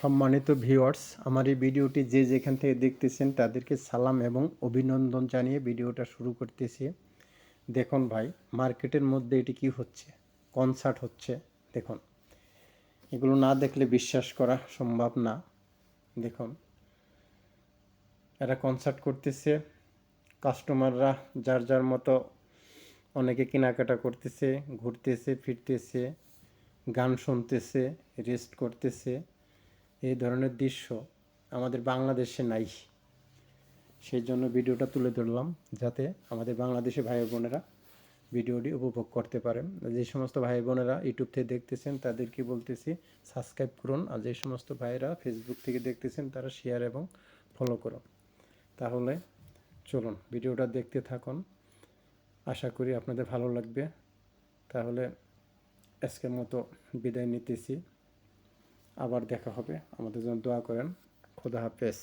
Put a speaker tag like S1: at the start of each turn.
S1: সম্মানিত ভিউয়ার্স আমার এই ভিডিওটি যে যেখান থেকে দেখতেছেন তাদেরকে সালাম এবং অভিনন্দন জানিয়ে ভিডিওটা শুরু করতেছি। দেখুন ভাই, মার্কেটের মধ্যে এটি কি হচ্ছে? কনসার্ট হচ্ছে, দেখুন। এগুলো না দেখলে বিশ্বাস করা সম্ভব না, দেখুন। এরা কনসার্ট করতেছে, কাস্টমাররা যার যার মতো অনেকে কেনাকাটা করতেছে, ঘুরতেছে, ফিরতেছে, গান শুনতেছে, রেস্ট করতেছে। এই ধরনের দৃশ্য আমাদের বাংলাদেশে নাই। সেই জন্য ভিডিওটা তুলে ধরলাম যাতে আমাদের বাংলাদেশি ভাই বোনেরা ভিডিওটি উপভোগ করতে পারেন যে সমস্ত ভাই বোনেরা ইউটিউব থেকে দেখতেছেন, তাদেরকে বলতেছি, সাবস্ক্রাইব করুন। আর যে সমস্ত ভাইরা ফেসবুক থেকে দেখতেছেন, তারা শেয়ার এবং ফলো করুন। তাহলে চলুন ভিডিওটা দেখতে থাকুন। আশা করি আপনাদের ভালো লাগবে। তাহলে আজকের মতো বিদায় নিতেছি। আবার দেখা হবে। আমাদের জন্য দোয়া করেন। খোদা হাফেজ।